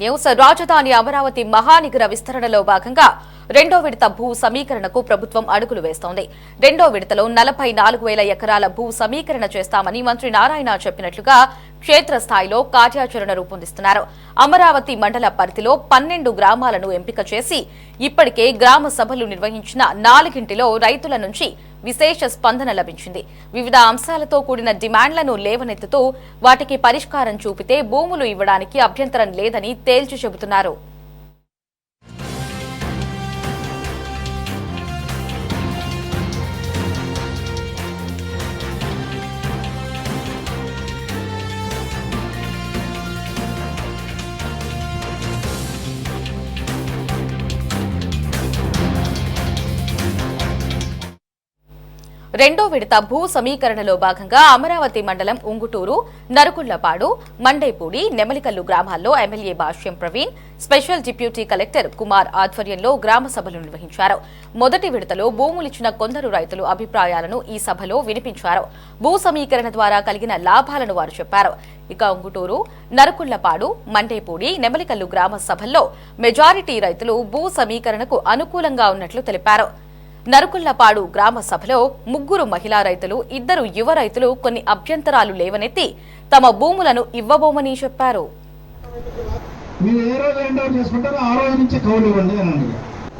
News రాజధాని అమరావతి మహానిగర విస్తరణలో భాగంగా రెండో విడత భూ సమీకరణకు ప్రభుత్వం అడుగులు వేస్తోంది. రెండో విడతలో నలభై నాలుగు వేల ఎకరాల భూ సమీకరణ చేస్తామని మంత్రి నారాయణ చెప్పినట్లుగా క్షేత్రస్థాయిలో కార్యాచరణ రూపొందిస్తున్నారు. అమరావతి మండల పరిధిలో పన్నెండు గ్రామాలను ఎంపిక చేసి ఇప్పటికే గ్రామ సభలు నిర్వహించిన నాలుగింటిలో రైతుల నుంచి విశేష స్పందన లభించింది. వివిధ అంశాలతో కూడిన డిమాండ్లను లేవనెత్తుతూ వాటికి పరిష్కారం చూపితే భూములు ఇవ్వడానికి అభ్యంతరం లేదని తేల్చి చెబుతున్నారు. రెండో విడత భూ సమీకరణలో భాగంగా అమరావతి మండలం ఉంగుటూరు నరుకుళ్ళపాడు మండేపూడి నెమలికల్లు గ్రామాల్లో MLA Bhashyam Praveen special deputy collector Kumar ఆధ్వర్యంలో గ్రామ సభలు నిర్వహించారు. మొదటి విడతలో భూములిచ్చిన కొందరు రైతులు అభిప్రాయాలను ఈ సభలో వినిపించారు. భూ సమీకరణ ద్వారా కలిగిన లాభాలను వారు చెప్పారు. ఇక ఉంగుటూరు నరుకుళ్ళపాడు మండేపూడి నెమలికల్లు గ్రామ సభల్లో మెజారిటీ రైతులు భూ సమీకరణకు అనుకూలంగా ఉన్నట్లు తెలిపారు. నరుకుళ్ళపాడు గ్రామ సభలో ముగ్గురు మహిళా రైతులు ఇద్దరు యువ రైతులు కొన్ని అభ్యంతరాలు లేవనెత్తి తమ భూములను ఇవ్వబోమని చెప్పారు.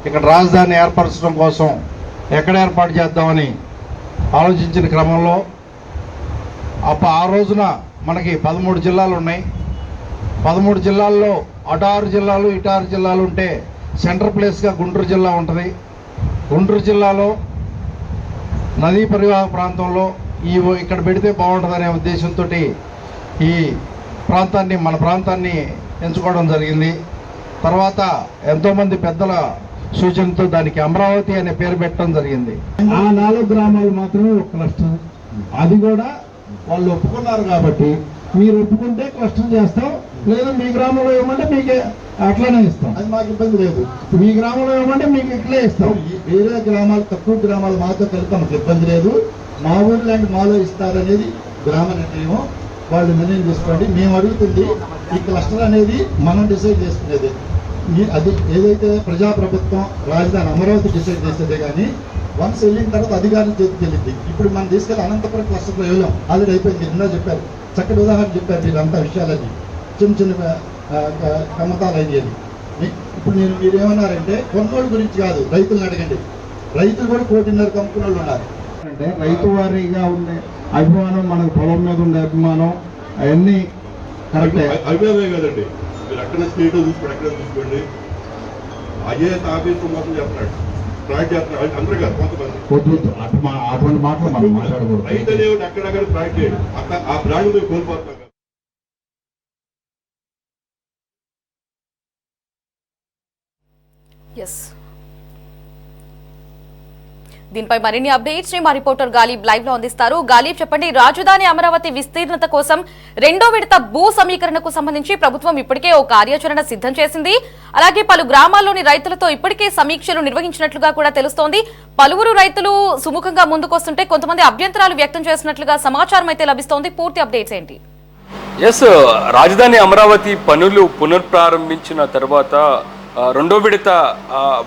ఇక్కడ రాజధాని ఏర్పరచడం కోసం ఎక్కడ ఏర్పాటు చేద్దామని ఆలోచించిన క్రమంలో అప్ప ఆ రోజున మనకి పదమూడు జిల్లాలు ఉన్నాయి. పదమూడు జిల్లాల్లో అటు ఆరు జిల్లాలు ఇటు ఆరు జిల్లాలు ఉంటే సెంటర్ ప్లేస్గా గుంటూరు జిల్లా ఉంటుంది. గుంటూరు జిల్లాలో నదీ పరివాహక ప్రాంతంలో ఈ ఇక్కడ పెడితే బాగుంటుందనే ఉద్దేశంతో ఈ ప్రాంతాన్ని మన ప్రాంతాన్ని ఎంచుకోవడం జరిగింది. తర్వాత ఎంతోమంది పెద్దల సూచనతో దానికి అమరావతి అనే పేరు పెట్టడం జరిగింది. ఆ నాలుగు గ్రామాలు మాత్రమే ఒక క్లస్టర్ అది కూడా వాళ్ళు ఒప్పుకున్నారు కాబట్టి మీరు ఒప్పుకుంటే క్లస్టర్ చేస్తాం. లేదా మీ గ్రామంలో ఇవ్వమంటే మీకు అట్లానే ఇస్తాం. అది మాకు ఇబ్బంది లేదు. మీ గ్రామంలో ఇవ్వమంటే మీకు ఇట్లే ఇస్తాం. వేరే గ్రామాలు తక్కువ గ్రామాలు మాతో కలిపి మాకు ఇబ్బంది లేదు. మా ఊరు లాంటి మాలో ఇస్తారనేది గ్రామ నిర్ణయం వాళ్ళు నిర్ణయం చేసుకోండి మేము అడుగుతుంది ఈ క్లస్టర్ అనేది మనం డిసైడ్ చేసుకునేది అది ఏదైతే ప్రజాప్రభుత్వం రాజధాని అమరావతి డిసైడ్ చేసేదే కానీ వన్స్ వెళ్ళిన తర్వాత అధికారుల చేతికి వెళ్ళింది. ఇప్పుడు మనం తీసుకెళ్ళి అనంతపురం క్లస్టర్లో వెళ్ళాం. ఆల్రెడీ అయిపోయింది. ఎన్నో చెప్పారు. చక్కటి ఉదాహరణ చెప్పారు వీళ్ళంతా విషయాలని చిన్న చిన్న కమతాలు అయ్యేది ఇప్పుడు నేను మీరు ఏమన్నారంటే కొన్నోళ్ళ గురించి కాదు రైతులను అడగండి. రైతులు కూడా కోటిన్నర కమ్ముకున్న వాళ్ళు ఉన్నారు. అంటే రైతు వారీగా ఉండే అభిమానం మనకు పొలం మీద ఉండే అభిమానం అవన్నీ కరెక్టే. అభిప్రాయమే కదండి. మీరు అక్కడ స్టేట్ చూసుకోండి ఎక్కడ చూసుకోండి. ఐఏఎస్ ఆఫీసర్ మాత్రం చెప్తున్నాడు వద్దు అటువంటి మాటలు మనం మాట్లాడకూడదు. రైతు అనేవాడు అక్కడక్కడ ప్రాజెక్ట్ చేయడు అక్కడ ఆ కోల్పోతున్నాం కదా. ఎస్ దీనిపై మరిన్ని అప్డేట్స్ని మా రిపోర్టర్ గాలీబ్ లైవ్లో అందిస్తారు. గాలీబ్ చెప్పండి రాజధాని అమరావతి విస్తీర్ణత కోసం రెండో విడత భూ సమీకరణకు సంబంధించి ప్రభుత్వం ఇప్పటికే ఓ కార్యాచరణ సిద్ధం చేసింది. అలాగే పలు గ్రామాల్లోని రైతులతో ఇప్పటికే సమీక్షలు నిర్వహించినట్లుగా కూడా తెలుస్తోంది. పలువురు రైతులు సుముఖంగా ముందుకొస్తుంటే కొంతమంది అభ్యంతరాలు వ్యక్తం చేసినట్లుగా సమాచారం అయితే లభిస్తోంది. పూర్తి అప్డేట్స్ ఏంటి? ఎస్ రాజధాని అమరావతి పనులు పునర్ప్రారంభించిన తర్వాత రెండో విడత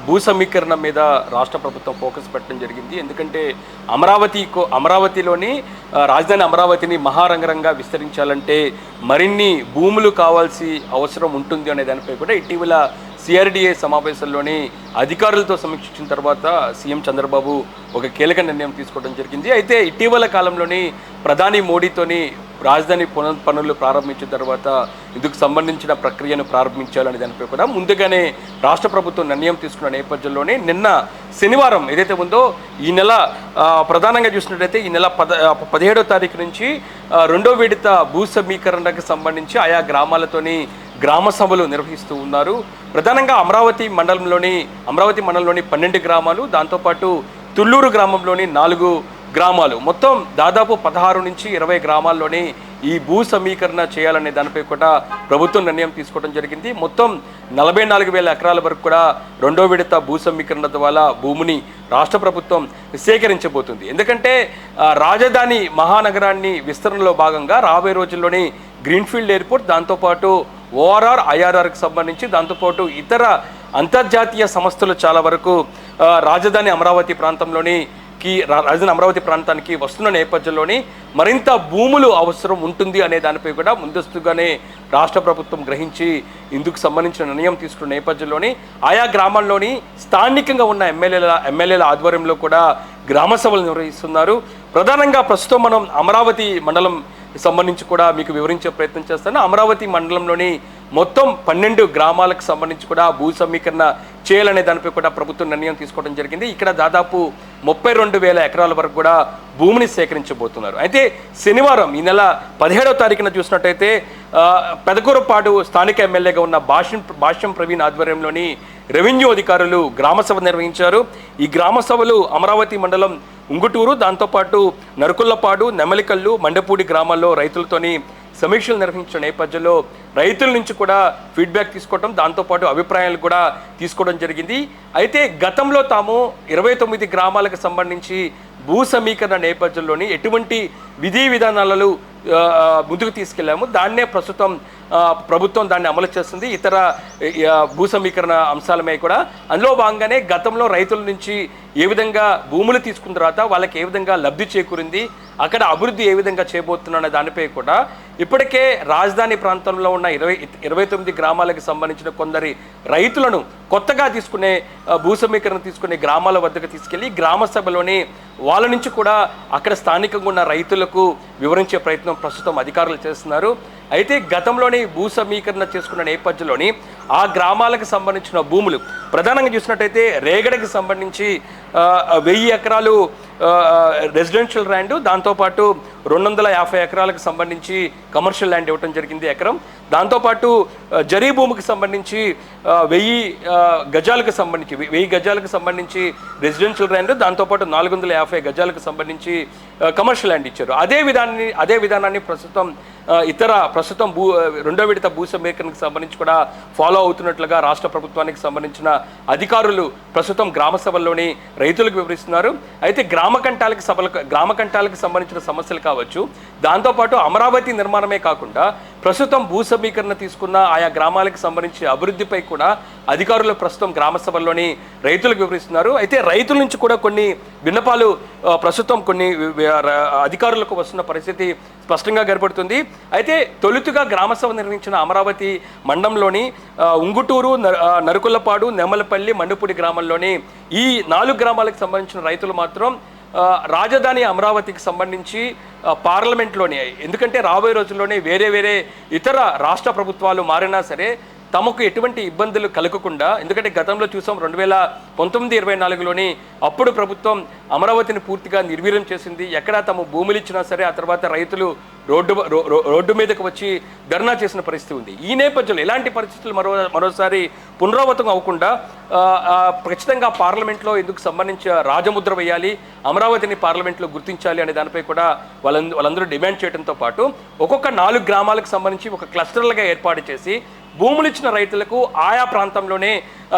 భూ సమీకరణ మీద రాష్ట్ర ప్రభుత్వం ఫోకస్ పెట్టడం జరిగింది. ఎందుకంటే అమరావతి కో- అమరావతిలోని రాజధాని అమరావతిని మహారంగరంగా విస్తరించాలంటే మరిన్ని భూములు కావాల్సి అవసరం ఉంటుంది అనే దానిపై కూడా ఇటీవల సిఆర్డిఏ సమావేశంలోని అధికారులతో సమీక్షించిన తర్వాత సీఎం చంద్రబాబు ఒక కీలక నిర్ణయం తీసుకోవడం జరిగింది. అయితే ఇటీవల కాలంలోని ప్రధాని మోడీతోని రాజధాని పునర్ పనులు ప్రారంభించిన తర్వాత ఇందుకు సంబంధించిన ప్రక్రియను ప్రారంభించాలనే దానిపై కూడా ముందుగానే రాష్ట్ర ప్రభుత్వం నిర్ణయం తీసుకున్న నేపథ్యంలోనే నిన్న శనివారం ఏదైతే ఉందో ఈ నెల ప్రధానంగా చూసినట్టయితే ఈ నెల పద పదిహేడో తారీఖు నుంచి రెండో విడత భూ సమీకరణకు సంబంధించి ఆయా గ్రామాలతోని గ్రామ సభలు నిర్వహిస్తూ ఉన్నారు. ప్రధానంగా అమరావతి మండలంలోని అమరావతి మండలంలోని పన్నెండు గ్రామాలు దాంతోపాటు తుళ్ళూరు గ్రామంలోని నాలుగు గ్రామాలు. మొత్తం దాదాపు పదహారు నుంచి ఇరవై గ్రామాల్లోని ఈ భూ సమీకరణ చేయాలనే దానిపై కూడా ప్రభుత్వం నిర్ణయం తీసుకోవడం జరిగింది. మొత్తం నలభై నాలుగు వేల ఎకరాల వరకు కూడా రెండో విడత భూ సమీకరణ ద్వారా భూమిని రాష్ట్ర ప్రభుత్వం సేకరించబోతుంది. ఎందుకంటే రాజధాని మహానగరాన్ని విస్తరణలో భాగంగా రాబోయే రోజుల్లోని గ్రీన్ఫీల్డ్ ఎయిర్పోర్ట్ దాంతోపాటు ఓఆర్ఆర్ ఐఆర్ఆర్కి సంబంధించి దాంతోపాటు ఇతర అంతర్జాతీయ సంస్థలు చాలా వరకు రాజధాని అమరావతి ప్రాంతంలోని కి రాజధాని అమరావతి ప్రాంతానికి వస్తున్న నేపథ్యంలోని మరింత భూములు అవసరం ఉంటుంది అనే దానిపై కూడా ముందస్తుగానే రాష్ట్ర ప్రభుత్వం గ్రహించి ఇందుకు సంబంధించిన నిర్ణయం తీసుకున్న నేపథ్యంలోని ఆయా గ్రామాల్లోని స్థానికంగా ఉన్న ఎమ్మెల్యేల ఎమ్మెల్యేల ఆధ్వర్యంలో కూడా గ్రామ సభలు నిర్వహిస్తున్నారు. ప్రధానంగా ప్రస్తుతం మనం అమరావతి మండలం సంబంధించి కూడా మీకు వివరించే ప్రయత్నం చేస్తాను. అమరావతి మండలంలోని మొత్తం పన్నెండు గ్రామాలకు సంబంధించి కూడా భూ సమీకరణ చేయాలనే దానిపై కూడా ప్రభుత్వం నిర్ణయం తీసుకోవడం జరిగింది. ఇక్కడ దాదాపు ముప్పై రెండు వేల ఎకరాల వరకు కూడా భూమిని సేకరించబోతున్నారు. అయితే శనివారం ఈ నెల పదిహేడవ తారీఖున చూసినట్టయితే పెదకూరపాడు స్థానిక ఎమ్మెల్యేగా ఉన్న భాష్యం భాష్యం ప్రవీణ్ ఆధ్వర్యంలోని రెవెన్యూ అధికారులు గ్రామసభ నిర్వహించారు. ఈ గ్రామసభలు అమరావతి మండలం ఉంగుటూరు దాంతోపాటు నరుకుల్లపాడు నెమలికల్లు మండపూడి గ్రామాల్లో రైతులతోని సమీక్షలు నిర్వహించిన నేపథ్యంలో రైతుల నుంచి కూడా ఫీడ్బ్యాక్ తీసుకోవడం దాంతోపాటు అభిప్రాయాలు కూడా తీసుకోవడం జరిగింది. అయితే గతంలో తాము ఇరవై తొమ్మిది గ్రామాలకు సంబంధించి భూ సమీకరణ నేపథ్యంలోని ఎటువంటి విధి విధానాలను ముందుకు తీసుకెళ్ళాము. దాన్నే ప్రస్తుతం ప్రభుత్వం దాన్ని అమలు చేస్తుంది. ఇతర భూ సమీకరణ అంశాలమే కూడా. అందులో భాగంగానే గతంలో రైతుల నుంచి ఏ విధంగా భూములు తీసుకున్న తర్వాత వాళ్ళకి ఏ విధంగా లబ్ధి చేకూరింది అక్కడ అభివృద్ధి ఏ విధంగా చేయబోతున్న దానిపై కూడా ఇప్పటికే రాజధాని ప్రాంతంలో ఉన్న ఇరవై ఇరవై తొమ్మిది గ్రామాలకు సంబంధించిన కొందరి రైతులను కొత్తగా తీసుకునే భూ సమీకరణ తీసుకునే గ్రామాల వద్దకు తీసుకెళ్ళి గ్రామ సభలోని వాళ్ళ నుంచి కూడా అక్కడ స్థానికంగా ఉన్న రైతులకు వివరించే ప్రయత్నం ప్రస్తుతం అధికారులు చేస్తున్నారు. అయితే గతంలోని భూ సమీకరణ చేసుకున్న నేపథ్యంలోని ఆ గ్రామాలకు సంబంధించిన భూములు ప్రధానంగా చూసినట్టయితే రేగడకి సంబంధించి వెయ్యి ఎకరాలు రెసిడెన్షియల్ ల్యాండ్ దాంతోపాటు రెండు వందల యాభై ఎకరాలకు సంబంధించి కమర్షియల్ ల్యాండ్ ఇవ్వటం జరిగింది ఎకరం. దాంతోపాటు జరీ భూమికి సంబంధించి వెయ్యి గజాలకు సంబంధించి వెయ్యి గజాలకు సంబంధించి రెసిడెన్షియల్ ల్యాండ్ దాంతోపాటు నాలుగు వందల యాభై గజాలకు సంబంధించి కమర్షియల్ ల్యాండ్ ఇచ్చారు. అదే విధానాన్ని అదే విధానాన్ని ప్రస్తుతం ఇతర ప్రస్తుతం భూ రెండో విడత భూ సమీకరణకు సంబంధించి కూడా ఫాలో అవుతున్నట్లుగా రాష్ట్ర ప్రభుత్వానికి సంబంధించిన అధికారులు ప్రస్తుతం గ్రామ సభల్లోని రైతులకు వివరిస్తున్నారు. అయితే గ్రామ కంటాలకు సభలకు గ్రామ కంటాలకు సంబంధించిన సమస్యలు కావచ్చు. దాంతోపాటు అమరావతి నిర్మాణమే కాకుండా ప్రస్తుతం భూ సమీకరణ తీసుకున్న ఆయా గ్రామాలకు సంబంధించిన అభివృద్ధిపై కూడా అధికారులు ప్రస్తుతం గ్రామ సభల్లోని రైతులకు వివరిస్తున్నారు. అయితే రైతుల నుంచి కూడా కొన్ని విన్నపాలు ప్రస్తుతం కొన్ని అధికారులకు వస్తున్న పరిస్థితి స్పష్టంగా కనపడుతుంది. అయితే తొలుతుగా గ్రామ సభ నిర్వహించిన అమరావతి మండలంలోని ఉంగుటూరు నరుకులపాడు నెమ్మలపల్లి మండుపూడి గ్రామంలోని ఈ నాలుగు గ్రామాలకు సంబంధించిన రైతులు మాత్రం రాజధాని అమరావతికి సంబంధించి పార్లమెంట్లోనే ఎందుకంటే రాబోయే రోజుల్లోనే వేరే వేరే ఇతర రాష్ట్ర ప్రభుత్వాలు మారినా సరే తమకు ఎటువంటి ఇబ్బందులు కలగకుండా ఎందుకంటే గతంలో చూసాం రెండు వేల పంతొమ్మిది ఇరవై నాలుగులోని అప్పుడు ప్రభుత్వం అమరావతిని పూర్తిగా నిర్వీర్యం చేసింది. ఎక్కడ తమ భూములు ఇచ్చినా సరే ఆ తర్వాత రైతులు రోడ్డు రో- రో- రోడ్డు మీదకు వచ్చి ధర్నా చేసిన పరిస్థితి ఉంది. ఈ నేపథ్యంలో ఎలాంటి పరిస్థితులు మరో మరోసారి పునరావృతం అవ్వకుండా ఖచ్చితంగా పార్లమెంట్లో ఇందుకు సంబంధించి రాజముద్ర వేయాలి అమరావతిని పార్లమెంట్లో గుర్తించాలి అనే దానిపై కూడా వాళ్ళంద వాళ్ళందరూ డిమాండ్ చేయడంతో పాటు ఒక్కొక్క నాలుగు గ్రామాలకు సంబంధించి ఒక క్లస్టర్లుగా ఏర్పాటు చేసి భూములు ఇచ్చిన రైతులకు ఆయా ప్రాంతంలోనే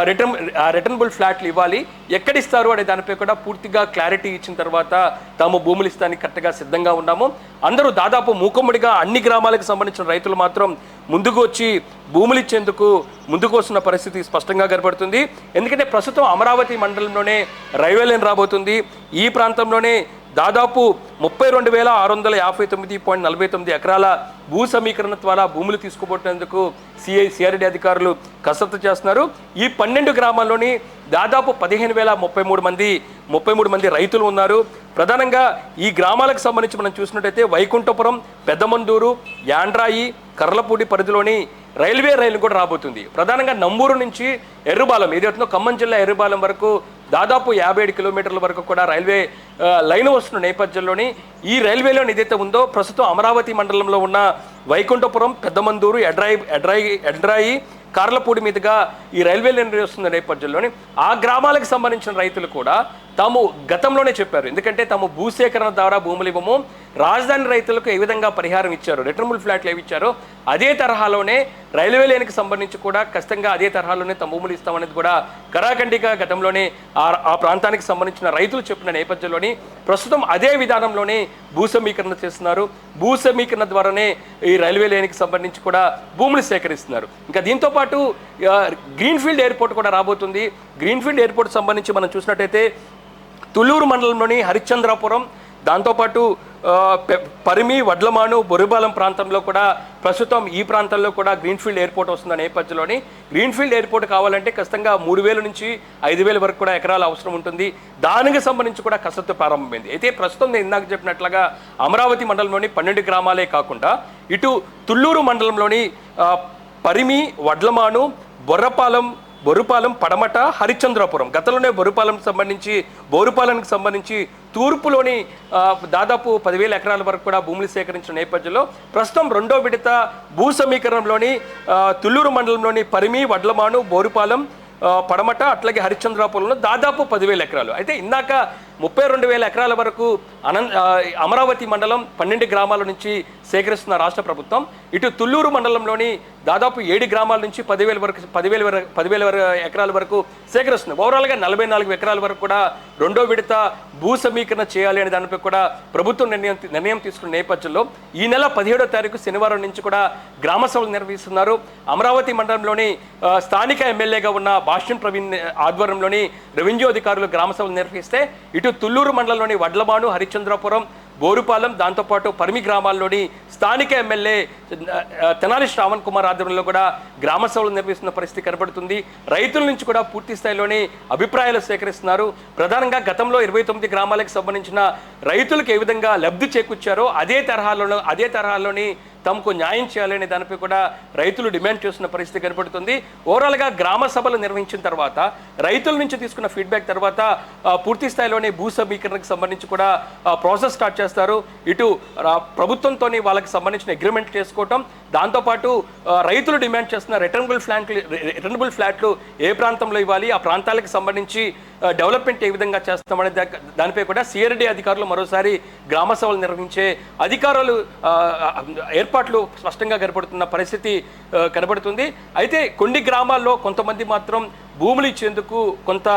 రిటర్న్ రిటర్నబుల్ ఫ్లాట్లు ఇవ్వాలి. ఎక్కడిస్తారు అనే దానిపై కూడా పూర్తిగా క్లారిటీ ఇచ్చిన తర్వాత తాము భూములు ఇస్తానికి కరెక్ట్గా సిద్ధంగా ఉన్నాము. అందరూ దాదాపు మూకమ్మడిగా అన్ని గ్రామాలకు సంబంధించిన రైతులు మాత్రం ముందుకు వచ్చి భూములు ఇచ్చేందుకు ముందుకు వస్తున్న పరిస్థితి స్పష్టంగా కనబడుతుంది. ఎందుకంటే ప్రస్తుతం అమరావతి మండలంలోనే రైల్వే లైన్ రాబోతుంది. ఈ ప్రాంతంలోనే దాదాపు ముప్పై రెండు వేల ఆరు వందల యాభై తొమ్మిది పాయింట్ నలభై తొమ్మిది ఎకరాల భూ సమీకరణ ద్వారా భూములు తీసుకుపోయేందుకు సిఐ సిఆర్డి అధికారులు కసరత్తు చేస్తున్నారు. ఈ పన్నెండు గ్రామాల్లోని దాదాపు పదిహేను వేల ముప్పై మూడు మంది ముప్పై మూడు మంది రైతులు ఉన్నారు. ప్రధానంగా ఈ గ్రామాలకు సంబంధించి మనం చూసినట్టయితే వైకుంఠపురం పెద్దమందూరు యాండ్రాయి కర్లపూడి పరిధిలోని రైల్వే రైలు కూడా రాబోతుంది. ప్రధానంగా నంబూరు నుంచి ఎర్రుబాలెం ఏదైతుందో ఖమ్మం జిల్లా ఎర్రుబాలెం వరకు దాదాపు యాభై ఏడు కిలోమీటర్ల వరకు కూడా రైల్వే లైన్ వస్తున్న నేపథ్యంలోని ఈ రైల్వేలో ఏదైతే ఉందో ప్రస్తుతం అమరావతి మండలంలో ఉన్న వైకుంఠపురం పెద్దమందూరు ఎడ్రాయి ఎడ్రాయి ఎడ్రాయి కార్లపూడి మీదుగా ఈ రైల్వే లైన్ వస్తున్న నేపథ్యంలోని ఆ గ్రామాలకు సంబంధించిన రైతులు కూడా తాము గతంలోనే చెప్పారు. ఎందుకంటే తాము భూసేకరణ ద్వారా భూములు ఇవ్వము. రాజధాని రైతులకు ఏ విధంగా పరిహారం ఇచ్చారు? రిటర్నబుల్ ఫ్లాట్లు ఏవి ఇచ్చారో? అదే తరహాలోనే రైల్వే లైన్కి సంబంధించి కూడా ఖచ్చితంగా అదే తరహాలోనే తమ భూములు ఇస్తామనేది కూడా కరాఖండిగా గతంలోనే ఆ ఆ ప్రాంతానికి సంబంధించిన రైతులు చెప్పిన నేపథ్యంలోని ప్రస్తుతం అదే విధానంలోనే భూ సమీకరణ చేస్తున్నారు. భూ సమీకరణ ద్వారానే ఈ రైల్వే లైన్కి సంబంధించి కూడా భూములు సేకరిస్తున్నారు. ఇంకా దీంతో పాటు గ్రీన్ఫీల్డ్ ఎయిర్పోర్ట్ కూడా రాబోతుంది. గ్రీన్ఫీల్డ్ ఎయిర్పోర్ట్ సంబంధించి మనం చూసినట్టయితే తుళ్ళూరు మండలంలోని హరిశ్చంద్రాపురం దాంతోపాటు పరిమి వడ్లమాను బొరుబాలం ప్రాంతంలో కూడా ప్రస్తుతం ఈ ప్రాంతంలో కూడా గ్రీన్ఫీల్డ్ ఎయిర్పోర్ట్ వస్తున్న నేపథ్యంలోని గ్రీన్ఫీల్డ్ ఎయిర్పోర్ట్ కావాలంటే ఖచ్చితంగా మూడు వేల నుంచి ఐదు వేల వరకు కూడా ఎకరాల అవసరం ఉంటుంది. దానికి సంబంధించి కూడా కసరత్తు ప్రారంభమైంది. అయితే ప్రస్తుతం నేను ఇందాక చెప్పినట్లుగా అమరావతి మండలంలోని పన్నెండు గ్రామాలే కాకుండా ఇటు తుళ్ళూరు మండలంలోని పరిమి వడ్లమాను బొర్రపాలెం బొరుపాలెం పడమట హరిశ్చంద్రపురం. గతంలోనే బొరుపాలెం సంబంధించి బోరుపాలెంకి సంబంధించి తూర్పులోని దాదాపు పదివేల ఎకరాల వరకు కూడా భూములు సేకరించిన నేపథ్యంలో ప్రస్తుతం రెండో విడత భూ సమీకరణంలోని తుళ్ళూరు మండలంలోని పరిమి వడ్లమాను బోరుపాలెం పడమట అట్లాగే హరిశ్చంద్రాపురంలో దాదాపు పదివేల ఎకరాలు. అయితే ఇందాక ముప్పై రెండు వేల ఎకరాల వరకు అనంత అమరావతి మండలం పన్నెండు గ్రామాల నుంచి సేకరిస్తున్న రాష్ట్ర ప్రభుత్వం. ఇటు తుళ్ళూరు మండలంలోని దాదాపు ఏడు గ్రామాల నుంచి పదివేల వరకు పదివేల వరకు పదివేల వరకు ఎకరాల వరకు సేకరిస్తుంది ఓవరాల్గా నలభై నాలుగు ఎకరాల వరకు కూడా రెండో విడత భూ సమీకరణ చేయాలి అనే దానిపై కూడా ప్రభుత్వం నిర్ణయం నిర్ణయం తీసుకున్న నేపథ్యంలో ఈ నెల పదిహేడో తారీఖు శనివారం నుంచి కూడా గ్రామ సభలు నిర్వహిస్తున్నారు. అమరావతి మండలంలోని స్థానిక ఎమ్మెల్యేగా ఉన్న భాష్యం ప్రవీణ్ ఆధ్వర్యంలోని రెవెన్యూ అధికారులు గ్రామ సభలు నిర్వహిస్తే ఇటు తుళ్ళూరు మండలంలోని వడ్లమాను హరిశ్చంద్రపురం బోరుపాలెం దాంతోపాటు పరిమి గ్రామాల్లోని స్థానిక ఎమ్మెల్యే తెనాలి శ్రావణ్ కుమార్ ఆధ్వర్యంలో కూడా గ్రామ సభలు నిర్వహిస్తున్న పరిస్థితి కనబడుతుంది. రైతుల నుంచి కూడా పూర్తి స్థాయిలోని అభిప్రాయాలు సేకరిస్తున్నారు. ప్రధానంగా గతంలో ఇరవై తొమ్మిది గ్రామాలకు సంబంధించిన రైతులకు ఏ విధంగా లబ్ధి చేకూర్చారో అదే తరహాలో అదే తరహాలోని తమకు న్యాయం చేయాలనే దానిపై కూడా రైతులు డిమాండ్ చేస్తున్న పరిస్థితి కనబడుతుంది ఓవరాల్గా గ్రామ సభలు నిర్వహించిన తర్వాత రైతుల నుంచి తీసుకున్న ఫీడ్బ్యాక్ తర్వాత పూర్తి స్థాయిలోనే భూ సమీకరణకు సంబంధించి కూడా ప్రాసెస్ స్టార్ట్ చేస్తారు. ఇటు ప్రభుత్వంతో వాళ్ళకి సంబంధించిన అగ్రిమెంట్ చేసుకోవటం. దాంతోపాటు రైతులు డిమాండ్ చేస్తున్న రిటర్నబుల్ ఫ్లాట్లు రిటర్నబుల్ ఫ్లాట్లు ఏ ప్రాంతంలో ఇవ్వాలి ఆ ప్రాంతాలకు సంబంధించి డెవలప్మెంట్ ఏ విధంగా చేస్తామనే దానిపై కూడా సిఆర్డి అధికారులు మరోసారి గ్రామ సభలు నిర్వహించే అధికారులు ఏర్పాట్లు స్పష్టంగా కనబడుతున్న పరిస్థితి కనబడుతుంది. అయితే కొన్ని గ్రామాల్లో కొంతమంది మాత్రం భూములు ఇచ్చేందుకు కొంత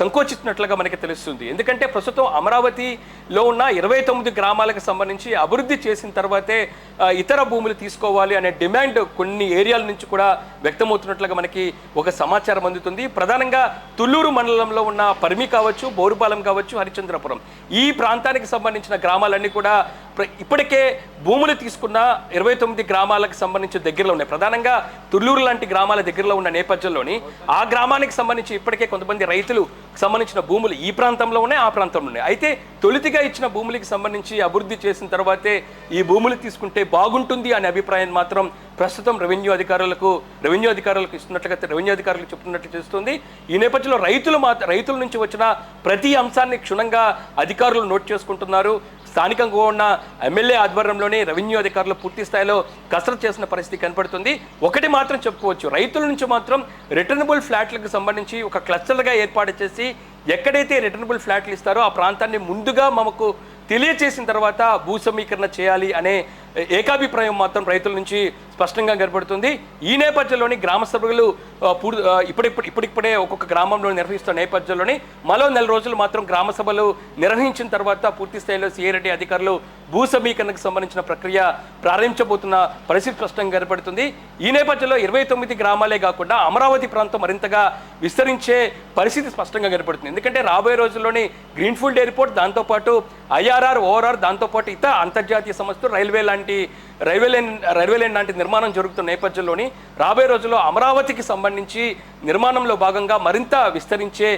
సంకోచిస్తున్నట్లుగా మనకి తెలుస్తుంది. ఎందుకంటే ప్రస్తుతం అమరావతిలో ఉన్న ఇరవై తొమ్మిది గ్రామాలకు సంబంధించి అభివృద్ధి చేసిన తర్వాతే ఇతర భూములు తీసుకోవాలి అనే డిమాండ్ కొన్ని ఏరియాల నుంచి కూడా వ్యక్తమవుతున్నట్లుగా మనకి ఒక సమాచారం అందుతుంది. ప్రధానంగా తుళ్ళూరు మండలంలో ఉన్న పరిమి కావచ్చు బోరుపాలెం కావచ్చు హరిచంద్రపురం. ఈ ప్రాంతానికి సంబంధించిన గ్రామాలన్నీ కూడా ఇప్పటికే భూములు తీసుకున్న ఇరవై తొమ్మిది గ్రామాలకు సంబంధించి దగ్గరలో ఉన్నాయి. ప్రధానంగా తుళ్ళూరు లాంటి గ్రామాల దగ్గరలో ఉన్న నేపథ్యంలోని ఆ గ్రామానికి సంబంధించి ఇప్పటికే కొంతమంది రైతులు సంబంధించిన భూములు ఈ ప్రాంతంలో ఉన్నాయి ఆ ప్రాంతంలో ఉన్నాయి. అయితే తొలితిగా ఇచ్చిన భూములకి సంబంధించి అభివృద్ధి చేసిన తర్వాతే ఈ భూములు తీసుకుంటే బాగుంటుంది అనే అభిప్రాయం మాత్రం ప్రస్తుతం రెవెన్యూ అధికారులకు రెవెన్యూ అధికారులకు ఇస్తున్నట్లుగా రెవెన్యూ అధికారులకు చెప్తున్నట్లు చేస్తుంది ఈ నేపథ్యంలో రైతులు మాత్రం రైతుల నుంచి వచ్చిన ప్రతి అంశాన్ని క్షుణ్ణంగా అధికారులు నోట్ చేసుకుంటున్నారు. స్థానికంగా ఉన్న ఎమ్మెల్యే ఆధ్వర్యంలోనే రెవెన్యూ అధికారులు పూర్తి స్థాయిలో కసరత్తు చేసిన పరిస్థితి కనపడుతుంది. ఒకటి మాత్రం చెప్పుకోవచ్చు. రైతుల నుంచి మాత్రం రిటర్నబుల్ ఫ్లాట్లకు సంబంధించి ఒక క్లస్టర్గా ఏర్పాటు చేసి ఎక్కడైతే రిటర్నబుల్ ఫ్లాట్లు ఇస్తారో ఆ ప్రాంతాన్ని ముందుగా మనకు తెలియచేసిన తర్వాత భూ సమీకరణ చేయాలి అనే ఏకాభిప్రాయం మాత్రం రైతుల నుంచి స్పష్టంగా కనబడుతుంది. ఈ నేపథ్యంలోని గ్రామ సభలు పూర్తి ఇప్పుడిప్పుడు ఇప్పుడిప్పుడే ఒక్కొక్క గ్రామంలో నిర్వహిస్తున్న నేపథ్యంలోని మరో నెల రోజులు మాత్రం గ్రామ సభలు నిర్వహించిన తర్వాత పూర్తి స్థాయిలో సిఐరెడ్డి అధికారులు భూ సమీకరణకు సంబంధించిన ప్రక్రియ ప్రారంభించబోతున్న పరిస్థితి స్పష్టంగా కనబడుతుంది. ఈ నేపథ్యంలో ఇరవై తొమ్మిది గ్రామాలే కాకుండా అమరావతి ప్రాంతం మరింతగా విస్తరించే పరిస్థితి స్పష్టంగా కనబడుతుంది. ఎందుకంటే రాబోయే రోజుల్లోని గ్రీన్ఫీల్డ్ ఎయిర్పోర్ట్ దాంతోపాటు ఐఆర్ఆర్ ఓఆర్ఆర్ దాంతోపాటు ఇతర అంతర్జాతీయ సంస్థలు రైల్వే లాంటి రైల్వే లైన్ రైల్వే లైన్ లాంటి నిర్మాణం జరుగుతున్న నేపథ్యంలోని రాబోయే రోజుల్లో అమరావతికి సంబంధించి నిర్మాణంలో భాగంగా మరింత విస్తరించే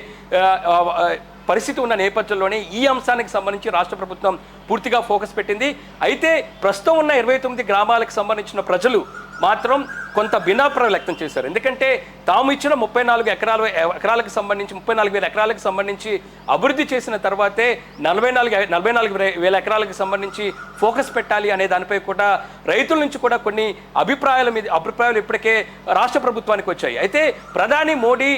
పరిస్థితి ఉన్న నేపథ్యంలోనే ఈ అంశానికి సంబంధించి రాష్ట్ర ప్రభుత్వం పూర్తిగా ఫోకస్ పెట్టింది. అయితే ప్రస్తుతం ఉన్న ఇరవై తొమ్మిది గ్రామాలకు సంబంధించిన ప్రజలు మాత్రం కొంత భిన్నాభిప్రాయం వ్యక్తం చేశారు. ఎందుకంటే తాము ఇచ్చిన ముప్పై నాలుగు ఎకరాలు ఎకరాలకు సంబంధించి ముప్పై నాలుగు వేల ఎకరాలకు సంబంధించి అభివృద్ధి చేసిన తర్వాతే నలభై నాలుగు నలభై నాలుగు వేల ఎకరాలకు సంబంధించి ఫోకస్ పెట్టాలి అనే దానిపై కూడా రైతుల నుంచి కూడా కొన్ని అభిప్రాయాల మీద అభిప్రాయాలు ఇప్పటికే రాష్ట్ర ప్రభుత్వానికి వచ్చాయి. అయితే ప్రధాని మోడీ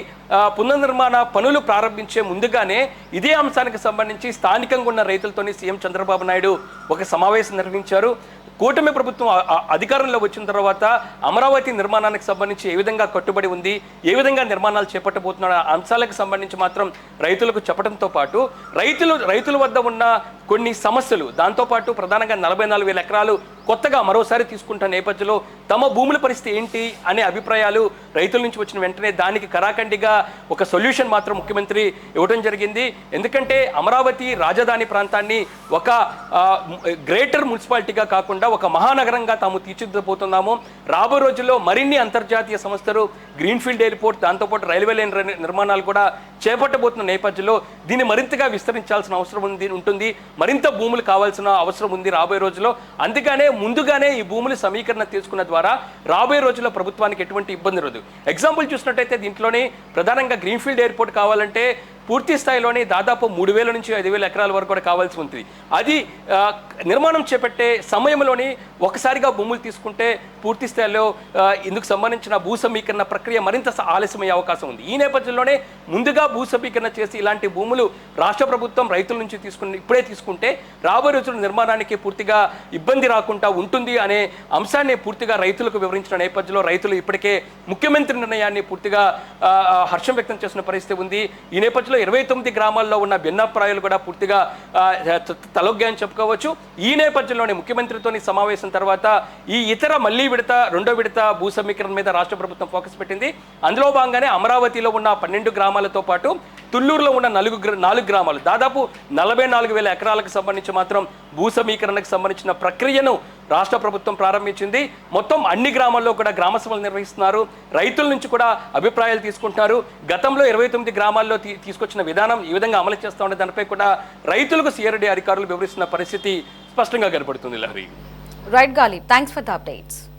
పునర్నిర్మాణ పనులు ప్రారంభించే ముందుగానే ఇదే అంశానికి సంబంధించి స్థానికంగా ఉన్న రైతులతోని సీఎం చంద్రబాబు నాయుడు ఒక సమావేశం నిర్వహించారు. కూటమి ప్రభుత్వం అధికారంలో వచ్చిన తర్వాత అమరావతి నిర్మాణానికి సంబంధించి ఏ విధంగా కట్టుబడి ఉంది ఏ విధంగా నిర్మాణాలు చేపట్టబోతున్న అంశాలకు సంబంధించి మాత్రం రైతులకు చెప్పడంతో పాటు రైతులు రైతుల వద్ద ఉన్న కొన్ని సమస్యలు దాంతోపాటు ప్రధానంగా నలభై నాలుగు వేల ఎకరాలు కొత్తగా మరోసారి తీసుకుంటున్న నేపథ్యంలో తమ భూముల పరిస్థితి ఏంటి అనే అభిప్రాయాలు రైతుల నుంచి వచ్చిన వెంటనే దానికి కరాఖండిగా ఒక సొల్యూషన్ మాత్రం ముఖ్యమంత్రి ఇవ్వడం జరిగింది. ఎందుకంటే అమరావతి రాజధాని ప్రాంతాన్ని ఒక గ్రేటర్ మున్సిపాలిటీగా కాకుండా ఒక మహానగరంగా తాము తీర్చిదిద్దబోతున్నాము. రాబో రోజుల్లో మరిన్ని అంతర్జాతీయ సంస్థలు గ్రీన్ఫీల్డ్ ఎయిర్పోర్ట్ దాంతోపాటు రైల్వే లైన్ నిర్మాణాలు కూడా చేపట్టబోతున్న నేపథ్యంలో దీన్ని మరింతగా విస్తరించాల్సిన అవసరం ఉంది ఉంటుంది. మరింత భూములు కావాల్సిన అవసరం ఉంది రాబోయే రోజుల్లో. అందుకనే ముందుగానే ఈ భూముల సమీకరణ తీసుకున్న ద్వారా రాబోయే రోజుల్లో ప్రభుత్వానికి ఎటువంటి ఇబ్బంది రాదు. ఎగ్జాంపుల్ చూసినట్టయితే దీంట్లోనే ప్రధానంగా గ్రీన్ఫీల్డ్ ఎయిర్పోర్ట్ కావాలంటే పూర్తి స్థాయిలోనే దాదాపు మూడు వేల నుంచి ఐదు వేల ఎకరాల వరకు కూడా కావాల్సి ఉంటుంది. అది నిర్మాణం చేపట్టే సమయంలోని ఒకసారిగా భూములు తీసుకుంటే పూర్తి స్థాయిలో ఇందుకు సంబంధించిన భూ సమీకరణ ప్రక్రియ మరింత ఆలస్యమయ్యే అవకాశం ఉంది. ఈ నేపథ్యంలోనే ముందుగా భూ సమీకరణ చేసి ఇలాంటి భూములు రాష్ట్ర ప్రభుత్వం రైతుల నుంచి తీసుకుని ఇప్పుడే తీసుకుంటే రాబోయే రోజుల నిర్మాణానికి పూర్తిగా ఇబ్బంది రాకుండా ఉంటుంది అనే అంశాన్ని పూర్తిగా రైతులకు వివరించిన నేపథ్యంలో రైతులు ఇప్పటికే ముఖ్యమంత్రి నిర్ణయాన్ని పూర్తిగా హర్షం వ్యక్తం చేసిన పరిస్థితి ఉంది. ఈ నేపథ్యంలో ఇరవై తొమ్మిది గ్రామాల్లో ఉన్న భిన్నప్రాయాలు కూడా పూర్తిగా తలొగ్గా అని చెప్పుకోవచ్చు. ఈ నేపథ్యంలోనే ముఖ్యమంత్రితోని సమావేశం తర్వాత ఈ ఇతర మళ్ళీ విడత రెండో విడత భూ సమీకరణ మీద రాష్ట్ర ప్రభుత్వం ఫోకస్ పెట్టింది. అందులో భాగంగానే అమరావతిలో ఉన్న పన్నెండు గ్రామాలతో పాటు తుళ్ళూరులో ఉన్న నలుగు నాలుగు గ్రామాలు దాదాపు నలభై నాలుగు వేల ఎకరాలకు సంబంధించి మాత్రం భూ సమీకరణకు సంబంధించిన ప్రక్రియను రాష్ట్ర ప్రభుత్వం ప్రారంభించింది. మొత్తం అన్ని గ్రామాల్లో కూడా గ్రామ సభలు నిర్వహిస్తున్నారు. రైతుల నుంచి కూడా అభిప్రాయాలు తీసుకుంటున్నారు. గతంలో ఇరవై తొమ్మిది గ్రామాల్లో తీ- తీసుకొచ్చిన విధానం ఈ విధంగా అమలు చేస్తా ఉండే దానిపై కూడా రైతులకు సిఆర్డీ అధికారులు వివరిస్తున్న పరిస్థితి స్పష్టంగా కనబడుతుంది లహరి. రైట్ గాలి థ్యాంక్స్ ఫర్ ద అప్డేట్స్